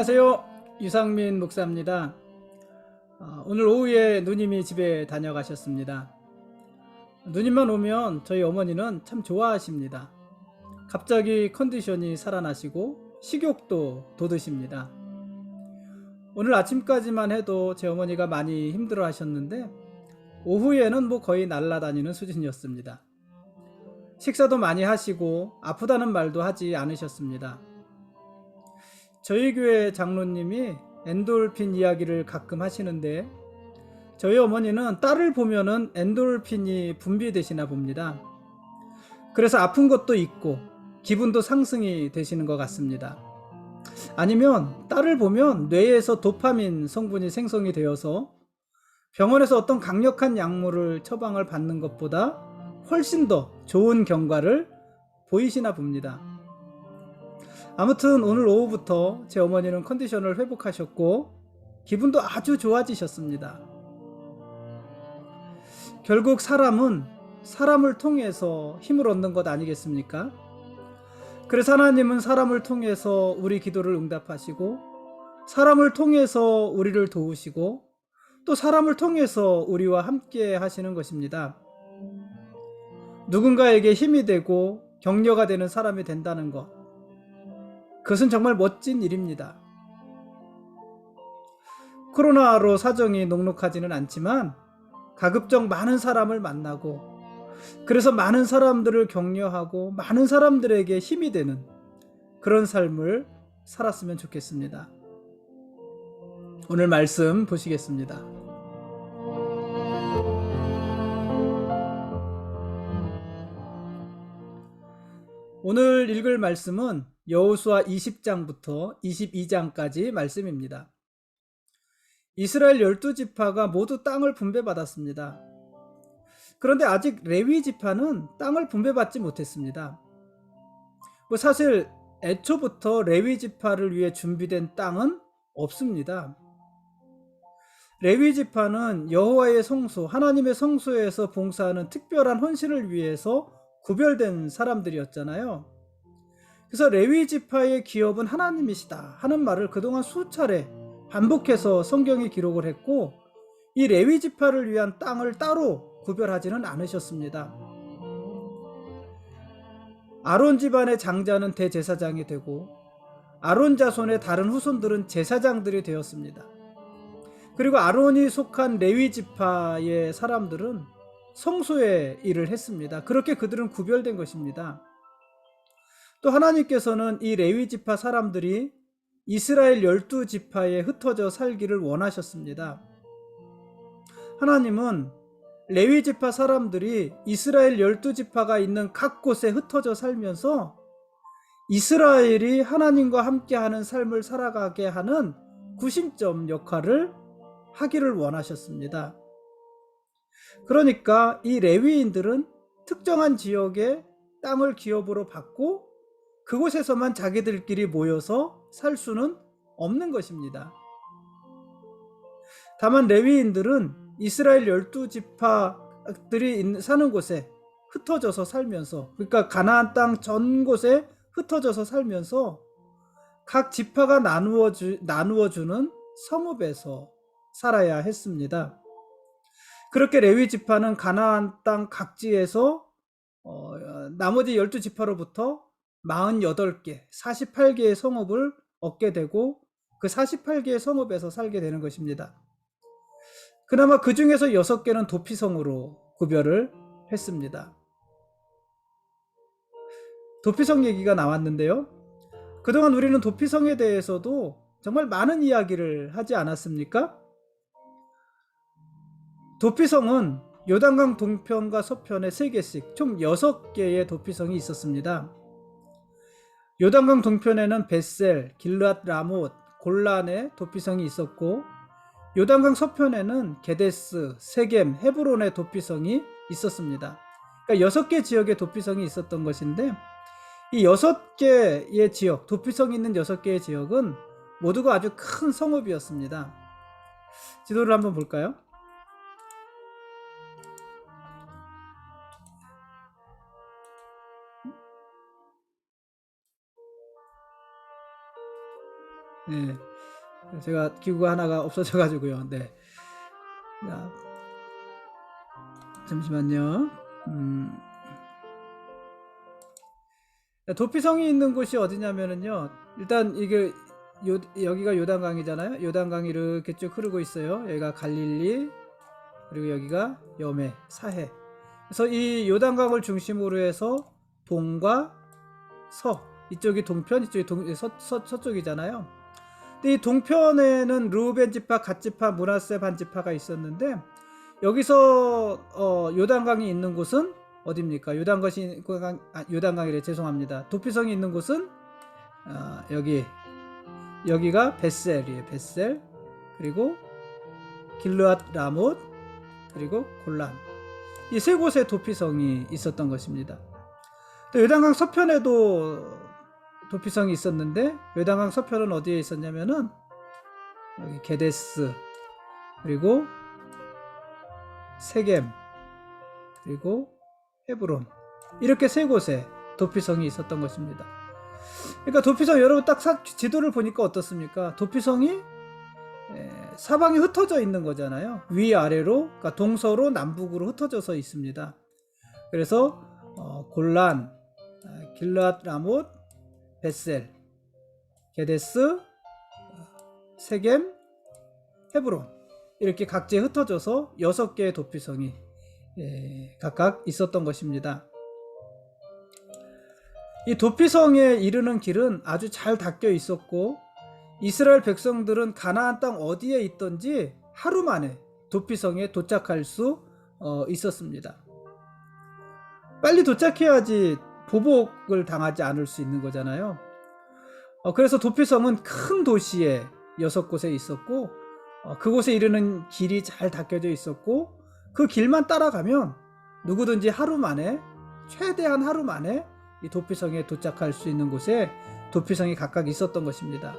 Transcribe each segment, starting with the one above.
안녕하세요. 유상민 목사입니다. 어, 오늘 오후에 누님이 집에 다녀가셨습니다. 누님만 오면 저희 어머니는 참 좋아하십니다. 갑자기 컨디션이 살아나시고 식욕도 돋으십니다. 오늘 아침까지만 해도 제 어머니가 많이 힘들어 하셨는데 오후에는 뭐 거의 날아다니는 수준이었습니다. 식사도 많이 하시고 아프다는 말도 하지 않으셨습니다. 저희 교회 장로님이 엔돌핀 이야기를 가끔 하시는데 저희 어머니는 딸을 보면은 엔돌핀이 분비되시나 봅니다. 그래서 아픈 것도 있고 기분도 상승이 되시는 것 같습니다. 아니면 딸을 보면 뇌에서 도파민 성분이 생성이 되어서 병원에서 어떤 강력한 약물을 처방을 받는 것보다 훨씬 더 좋은 경과를 보이시나 봅니다. 아무튼 오늘 오후부터 제 어머니는 컨디션을 회복하셨고 기분도 아주 좋아지셨습니다. 결국 사람은 사람을 통해서 힘을 얻는 것 아니겠습니까? 그래서 하나님은 사람을 통해서 우리 기도를 응답하시고 사람을 통해서 우리를 도우시고 또 사람을 통해서 우리와 함께 하시는 것입니다. 누군가에게 힘이 되고 격려가 되는 사람이 된다는 것. 그것은 정말 멋진 일입니다. 코로나로 사정이 녹록하지는 않지만 가급적 많은 사람을 만나고 그래서 많은 사람들을 격려하고 많은 사람들에게 힘이 되는 그런 삶을 살았으면 좋겠습니다. 오늘 말씀 보시겠습니다. 오늘 읽을 말씀은 여호수아 20장부터 22장까지 말씀입니다. 이스라엘 12지파가 모두 땅을 분배받았습니다. 그런데 아직 레위 지파는 땅을 분배받지 못했습니다. 뭐 사실 애초부터 레위 지파를 위해 준비된 땅은 없습니다. 레위 지파는 여호와의 성소, 하나님의 성소에서 봉사하는 특별한 헌신을 위해서 구별된 사람들이었잖아요. 그래서 레위 지파의 기업은 하나님이시다 하는 말을 그동안 수차례 반복해서 성경에 기록을 했고 이 레위 지파를 위한 땅을 따로 구별하지는 않으셨습니다. 아론 집안의 장자는 대제사장이 되고 아론 자손의 다른 후손들은 제사장들이 되었습니다. 그리고 아론이 속한 레위 지파의 사람들은 성소의 일을 했습니다. 그렇게 그들은 구별된 것입니다. 또 하나님께서는 이 레위 지파 사람들이 이스라엘 열두 지파에 흩어져 살기를 원하셨습니다. 하나님은 레위 지파 사람들이 이스라엘 열두 지파가 있는 각 곳에 흩어져 살면서 이스라엘이 하나님과 함께하는 삶을 살아가게 하는 구심점 역할을 하기를 원하셨습니다. 그러니까 이 레위인들은 특정한 지역에 땅을 기업으로 받고 그곳에서만 자기들끼리 모여서 살 수는 없는 것입니다. 다만 레위인들은 이스라엘 열두 지파들이 사는 곳에 흩어져서 살면서 그러니까 가나안 땅 전 곳에 흩어져서 살면서 각 지파가 나누어 주, 나누어 주는 성읍에서 살아야 했습니다. 그렇게 레위 지파는 가나안 땅 각지에서 어, 나머지 12지파로부터 48개, 48개의 성읍을 얻게 되고 그 48개의 성읍에서 살게 되는 것입니다. 그나마 그 중에서 6개는 도피성으로 구별을 했습니다. 도피성 얘기가 나왔는데요. 그동안 우리는 도피성에 대해서도 정말 많은 이야기를 하지 않았습니까? 도피성은 요단강 동편과 서편에 3개씩 총 6개의 도피성이 있었습니다. 요단강 동편에는 베셀, 길앗 라못, 골란의 도피성이 있었고 요단강 서편에는 게데스, 세겜, 헤브론의 도피성이 있었습니다. 그러니까 6개 지역의 도피성이 있었던 것인데 이 6개의 지역, 도피성이 있는 6개의 지역은 모두가 아주 큰 성읍이었습니다. 지도를 한번 볼까요? 네. 제가 기구가 하나가 없어져 가지고요. 네. 자, 잠시만요. 음. 도피성이 있는 곳이 어디냐면은요. 일단 이게 요, 여기가 요단강이잖아요. 요단강이 이렇게 쭉 흐르고 있어요. 여기가 갈릴리 그리고 여기가 여매 사해. 그래서 이 요단강을 중심으로 해서 동과 서 이쪽이 동편 이쪽이 동, 서, 서, 서쪽이잖아요. 이 동편에는 루벤 지파, 갓 지파, 문하세 반 지파가 있었는데 여기서 어, 요단강이 있는 곳은 어디입니까? 요단강이 아, 요단강이래 죄송합니다. 도피성이 있는 곳은 어, 여기 여기가 베셀이에요. 베셀 그리고 길르앗 라못 그리고 골란 이 세 곳에 도피성이 있었던 것입니다. 또 요단강 서편에도 도피성이 있었는데 요단강 서편은 어디에 있었냐면은 여기 게데스 그리고 세겜 그리고 헤브론 이렇게 세 곳에 도피성이 있었던 것입니다. 그러니까 도피성 여러분 딱 사, 지도를 보니까 어떻습니까? 도피성이 에, 사방이 흩어져 있는 거잖아요. 위 아래로 그러니까 동서로 남북으로 흩어져서 있습니다. 그래서 어, 골란, 아, 길르앗 라못, 베셀, 게데스, 세겜, 헤브론 이렇게 각지에 흩어져서 여섯 개의 도피성이 에, 각각 있었던 것입니다. 이 도피성에 이르는 길은 아주 잘 닦여 있었고 이스라엘 백성들은 가나안 땅 어디에 있던지 하루 만에 도피성에 도착할 수 어, 있었습니다. 빨리 도착해야지 보복을 당하지 않을 수 있는 거잖아요. 어, 그래서 도피성은 큰 도시에 여섯 곳에 있었고 어, 그곳에 이르는 길이 잘 닦여져 있었고 그 길만 따라가면 누구든지 하루 만에 최대한 하루 만에 이 도피성에 도착할 수 있는 곳에 도피성이 각각 있었던 것입니다.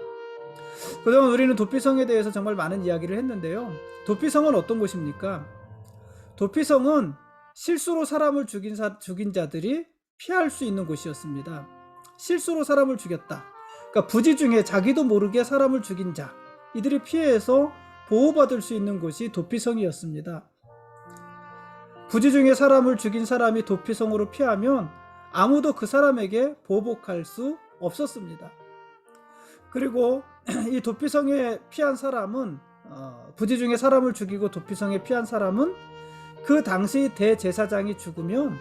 그동안 우리는 도피성에 대해서 정말 많은 이야기를 했는데요. 도피성은 어떤 곳입니까? 도피성은 실수로 사람을 죽인, 사, 죽인 자들이 피할 수 있는 곳이었습니다. 실수로 사람을 죽였다. 그러니까 부지 중에 자기도 모르게 사람을 죽인 자, 이들이 피해서 보호받을 수 있는 곳이 도피성이었습니다. 부지 중에 사람을 죽인 사람이 도피성으로 피하면 아무도 그 사람에게 보복할 수 없었습니다. 그리고 이 도피성에 피한 사람은 어, 부지 중에 사람을 죽이고 도피성에 피한 사람은 그 당시 대제사장이 죽으면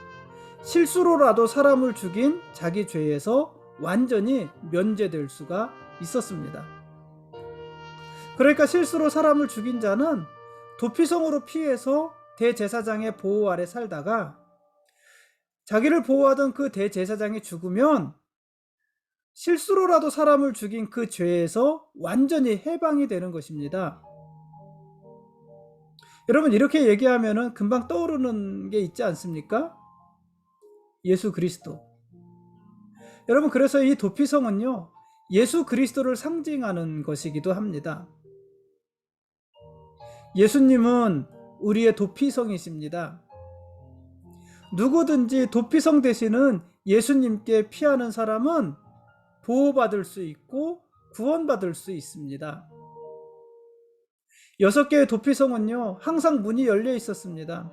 실수로라도 사람을 죽인 자기 죄에서 완전히 면제될 수가 있었습니다. 그러니까 실수로 사람을 죽인 자는 도피성으로 피해서 대제사장의 보호 아래 살다가 자기를 보호하던 그 대제사장이 죽으면 실수로라도 사람을 죽인 그 죄에서 완전히 해방이 되는 것입니다. 여러분 이렇게 얘기하면은 금방 떠오르는 게 있지 않습니까? 예수 그리스도. 여러분 그래서 이 도피성은요. 예수 그리스도를 상징하는 것이기도 합니다. 예수님은 우리의 도피성이십니다. 누구든지 도피성 되시는 예수님께 피하는 사람은 보호받을 수 있고 구원받을 수 있습니다. 여섯 개의 도피성은요, 항상 문이 열려 있었습니다.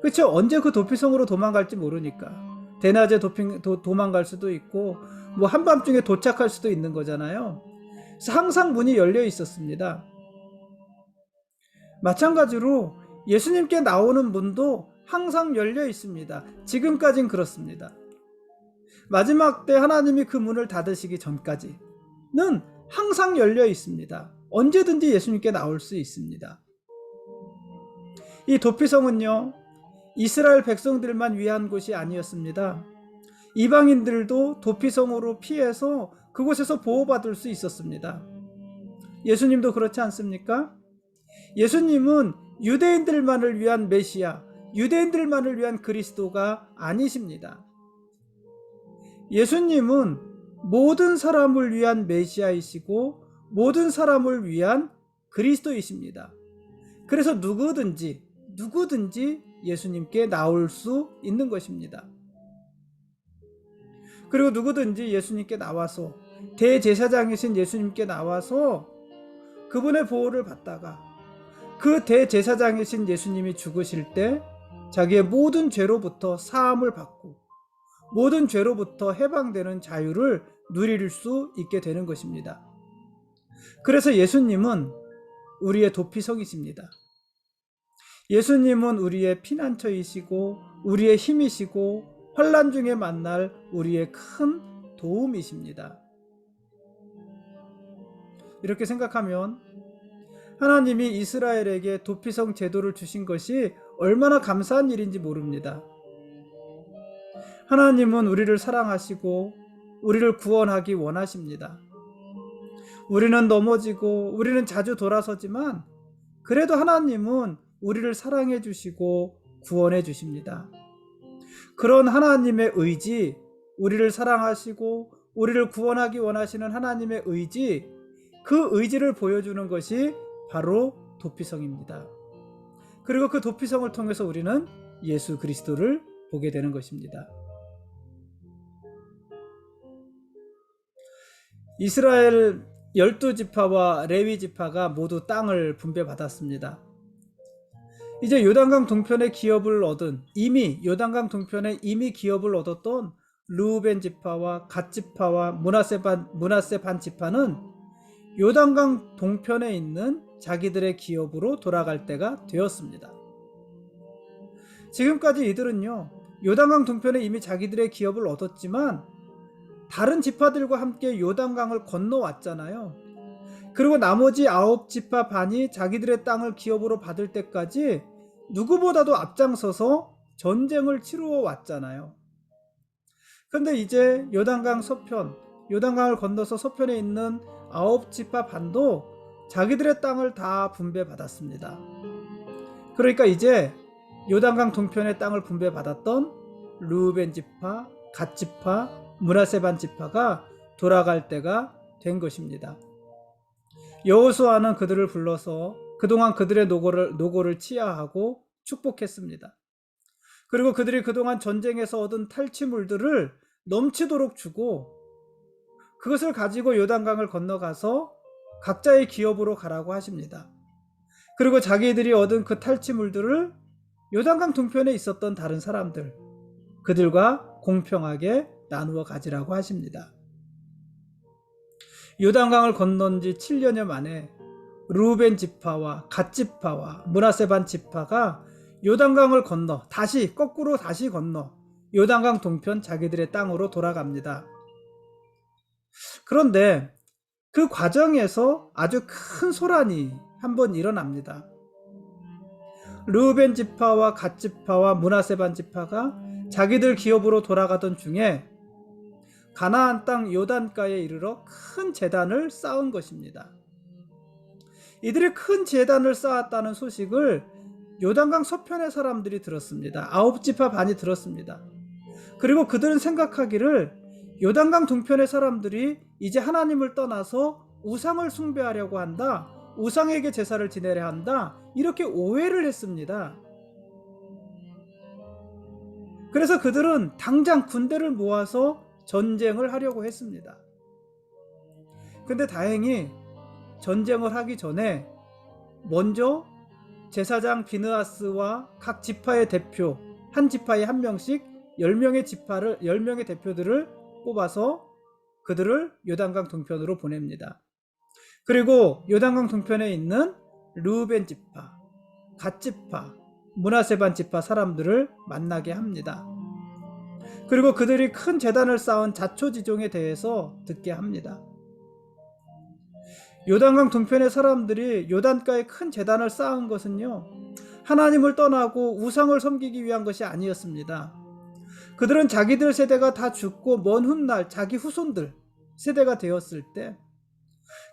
그렇죠? 언제 그 도피성으로 도망갈지 모르니까. 대낮에 도핑, 도, 도망갈 수도 있고, 뭐 한밤중에 도착할 수도 있는 거잖아요. 그래서 항상 문이 열려 있었습니다. 마찬가지로 예수님께 나오는 문도 항상 열려 있습니다. 지금까진 그렇습니다. 마지막 때 하나님이 그 문을 닫으시기 전까지는 항상 열려 있습니다. 언제든지 예수님께 나올 수 있습니다. 이 도피성은요, 이스라엘 백성들만 위한 곳이 아니었습니다. 이방인들도 도피성으로 피해서 그곳에서 보호받을 수 있었습니다. 예수님도 그렇지 않습니까? 예수님은 유대인들만을 위한 메시아, 유대인들만을 위한 그리스도가 아니십니다. 예수님은 모든 사람을 위한 메시아이시고 모든 사람을 위한 그리스도이십니다. 그래서 누구든지 누구든지 예수님께 나올 수 있는 것입니다. 그리고 누구든지 예수님께 나와서 대제사장이신 예수님께 나와서 그분의 보호를 받다가 그 대제사장이신 예수님이 죽으실 때 자기의 모든 죄로부터 사함을 받고 모든 죄로부터 해방되는 자유를 누릴 수 있게 되는 것입니다. 그래서 예수님은 우리의 도피성이십니다. 예수님은 우리의 피난처이시고 우리의 힘이시고 환란 중에 만날 우리의 큰 도움이십니다. 이렇게 생각하면 하나님이 이스라엘에게 도피성 제도를 주신 것이 얼마나 감사한 일인지 모릅니다. 하나님은 우리를 사랑하시고 우리를 구원하기 원하십니다. 우리는 넘어지고 우리는 자주 돌아서지만 그래도 하나님은 우리를 사랑해 주시고 구원해 주십니다. 그런 하나님의 의지, 우리를 사랑하시고 우리를 구원하기 원하시는 하나님의 의지, 그 의지를 보여주는 것이 바로 도피성입니다. 그리고 그 도피성을 통해서 우리는 예수 그리스도를 보게 되는 것입니다. 이스라엘 열두 지파와 레위 지파가 모두 땅을 분배받았습니다. 이제 요단강 동편에 기업을 얻은 이미 요단강 동편에 이미 기업을 얻었던 루벤 지파와 갓 지파와 문하세 반 문하세 반 지파는 요단강 동편에 있는 자기들의 기업으로 돌아갈 때가 되었습니다. 지금까지 이들은요 요단강 동편에 이미 자기들의 기업을 얻었지만 다른 지파들과 함께 요단강을 건너왔잖아요. 그리고 나머지 아홉 지파 반이 자기들의 땅을 기업으로 받을 때까지 누구보다도 앞장서서 전쟁을 치루어 왔잖아요. 근데 이제 요단강 서편, 요단강을 건너서 서편에 있는 아홉 지파 반도 자기들의 땅을 다 분배받았습니다. 그러니까 이제 요단강 동편의 땅을 분배받았던 루벤 지파, 갓 지파, 문하세반 지파가 돌아갈 때가 된 것입니다. 여호수아는 그들을 불러서 그동안 그들의 노고를 노고를 치하하고 축복했습니다. 그리고 그들이 그동안 전쟁에서 얻은 탈취물들을 넘치도록 주고 그것을 가지고 요단강을 건너가서 각자의 기업으로 가라고 하십니다. 그리고 자기들이 얻은 그 탈취물들을 요단강 동편에 있었던 다른 사람들 그들과 공평하게 나누어 가지라고 하십니다. 요단강을 건넌 지 7년여 만에 루벤 지파와 갓 지파와 문하세 반 지파가 요단강을 건너 다시 거꾸로 다시 건너 요단강 동편 자기들의 땅으로 돌아갑니다. 그런데 그 과정에서 아주 큰 소란이 한번 일어납니다. 루벤 지파와 갓 지파와 문하세 반 지파가 자기들 기업으로 돌아가던 중에 가나안 땅 요단가에 이르러 큰 재단을 쌓은 것입니다. 이들이 큰 재단을 쌓았다는 소식을 요단강 서편의 사람들이 들었습니다. 아홉 지파 반이 들었습니다. 그리고 그들은 생각하기를 요단강 동편의 사람들이 이제 하나님을 떠나서 우상을 숭배하려고 한다. 우상에게 제사를 지내려 한다. 이렇게 오해를 했습니다. 그래서 그들은 당장 군대를 모아서 전쟁을 하려고 했습니다. 근데 다행히 전쟁을 하기 전에 먼저 제사장 비느하스와 각 지파의 대표 한 지파에 한 명씩 10명의 지파를 10명의 대표들을 뽑아서 그들을 요단강 동편으로 보냅니다. 그리고 요단강 동편에 있는 루벤 지파, 갓 지파, 문하세반 지파 사람들을 만나게 합니다. 그리고 그들이 큰 재단을 쌓은 자초지종에 대해서 듣게 합니다. 요단강 동편의 사람들이 요단가에 큰 재단을 쌓은 것은요, 하나님을 떠나고 우상을 섬기기 위한 것이 아니었습니다. 그들은 자기들 세대가 다 죽고 먼 훗날 자기 후손들 세대가 되었을 때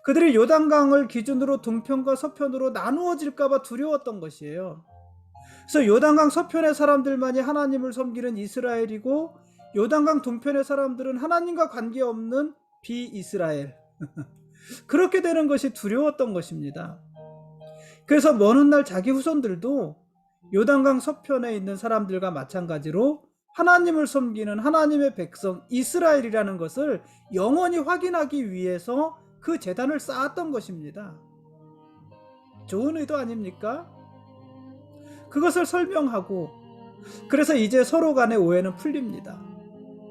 그들이 요단강을 기준으로 동편과 서편으로 나누어질까봐 두려웠던 것이에요. 그래서 요단강 서편의 사람들만이 하나님을 섬기는 이스라엘이고 요단강 동편의 사람들은 하나님과 관계없는 비이스라엘. 그렇게 되는 것이 두려웠던 것입니다. 그래서 먼 훗날 자기 후손들도 요단강 서편에 있는 사람들과 마찬가지로 하나님을 섬기는 하나님의 백성 이스라엘이라는 것을 영원히 확인하기 위해서 그 재단을 쌓았던 것입니다. 좋은 의도 아닙니까? 그것을 설명하고 그래서 이제 서로 간의 오해는 풀립니다.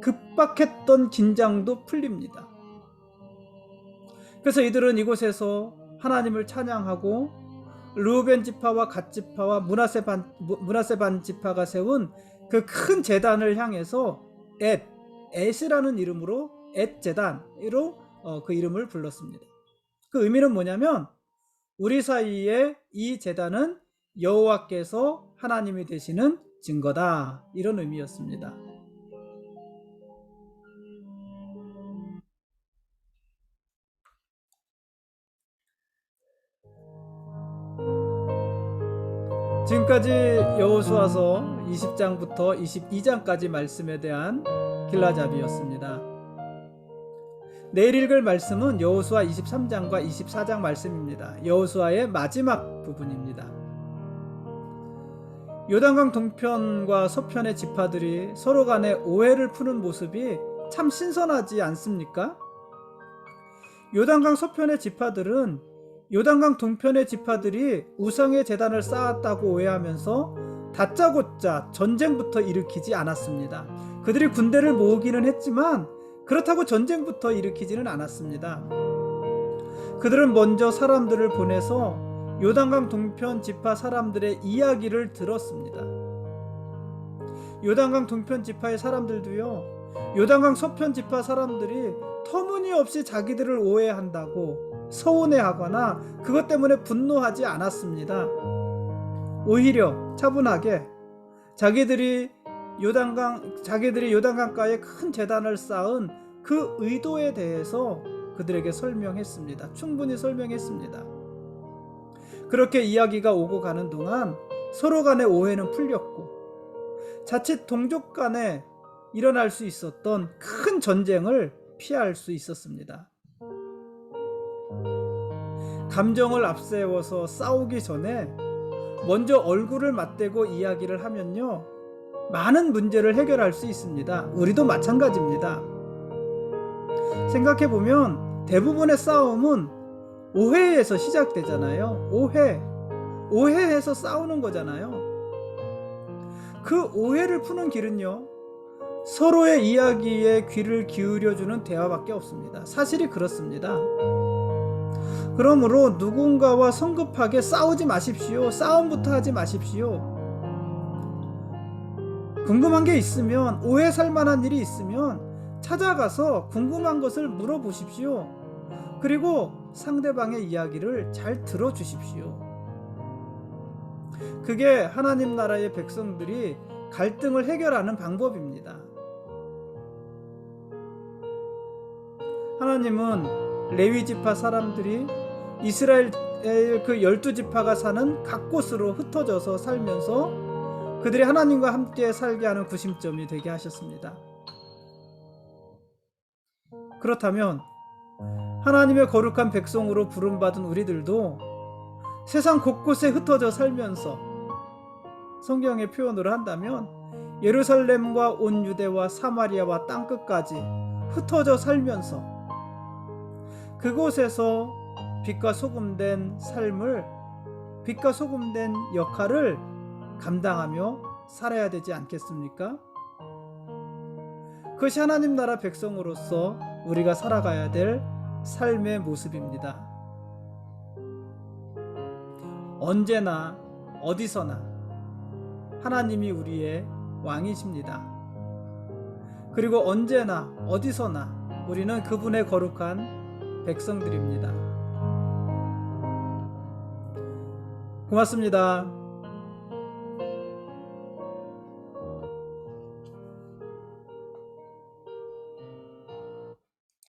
급박했던 긴장도 풀립니다. 그래서 이들은 이곳에서 하나님을 찬양하고 루벤 지파와 갓 지파와 문하세 반 문하세 반 지파가 세운 그 큰 재단을 향해서 엣 엣이라는 이름으로 엣 재단으로 어, 그 이름을 불렀습니다. 그 의미는 뭐냐면 우리 사이에 이 재단은 여호와께서 하나님이 되시는 증거다 이런 의미였습니다. 지금까지 여호수아서 20장부터 22장까지 말씀에 대한 길라잡이였습니다. 내일 읽을 말씀은 여호수아 23장과 24장 말씀입니다. 여호수아의 마지막 부분입니다. 요단강 동편과 서편의 지파들이 서로 간에 오해를 푸는 모습이 참 신선하지 않습니까? 요단강 서편의 지파들은 요단강 동편의 지파들이 우상의 재단을 쌓았다고 오해하면서 다짜고짜 전쟁부터 일으키지 않았습니다. 그들이 군대를 모으기는 했지만 그렇다고 전쟁부터 일으키지는 않았습니다. 그들은 먼저 사람들을 보내서 요단강 동편 지파 사람들의 이야기를 들었습니다. 요단강 동편 지파의 사람들도요. 요단강 서편 지파 사람들이 터무니없이 자기들을 오해한다고 서운해하거나 그것 때문에 분노하지 않았습니다. 오히려 차분하게 자기들이 요단강 자기들이 요단강가에 큰 재단을 쌓은 그 의도에 대해서 그들에게 설명했습니다. 충분히 설명했습니다. 그렇게 이야기가 오고 가는 동안 서로 간의 오해는 풀렸고 자칫 동족 간에 일어날 수 있었던 큰 전쟁을 피할 수 있었습니다. 감정을 앞세워서 싸우기 전에 먼저 얼굴을 맞대고 이야기를 하면요. 많은 문제를 해결할 수 있습니다. 우리도 마찬가지입니다. 생각해보면 대부분의 싸움은 오해에서 시작되잖아요. 오해. 오해해서 싸우는 거잖아요. 그 오해를 푸는 길은요. 서로의 이야기에 귀를 기울여주는 대화밖에 없습니다. 사실이 그렇습니다. 그러므로 누군가와 성급하게 싸우지 마십시오. 싸움부터 하지 마십시오. 궁금한 게 있으면 오해 살 만한 일이 있으면 찾아가서 궁금한 것을 물어보십시오. 그리고 상대방의 이야기를 잘 들어주십시오. 그게 하나님 나라의 백성들이 갈등을 해결하는 방법입니다. 하나님은 레위 지파 사람들이 이스라엘 그 열두 지파가 사는 각 곳으로 흩어져서 살면서 그들이 하나님과 함께 살게 하는 구심점이 되게 하셨습니다. 그렇다면 하나님의 거룩한 백성으로 부름받은 우리들도 세상 곳곳에 흩어져 살면서 성경의 표현으로 한다면 예루살렘과 온 유대와 사마리아와 땅 끝까지 흩어져 살면서 그곳에서 빛과 소금된 삶을 빛과 소금된 역할을 감당하며 살아야 되지 않겠습니까? 그것이 하나님 나라 백성으로서 우리가 살아가야 될 삶의 모습입니다. 언제나 어디서나 하나님이 우리의 왕이십니다. 그리고 언제나 어디서나 우리는 그분의 거룩한 백성들입니다. 고맙습니다.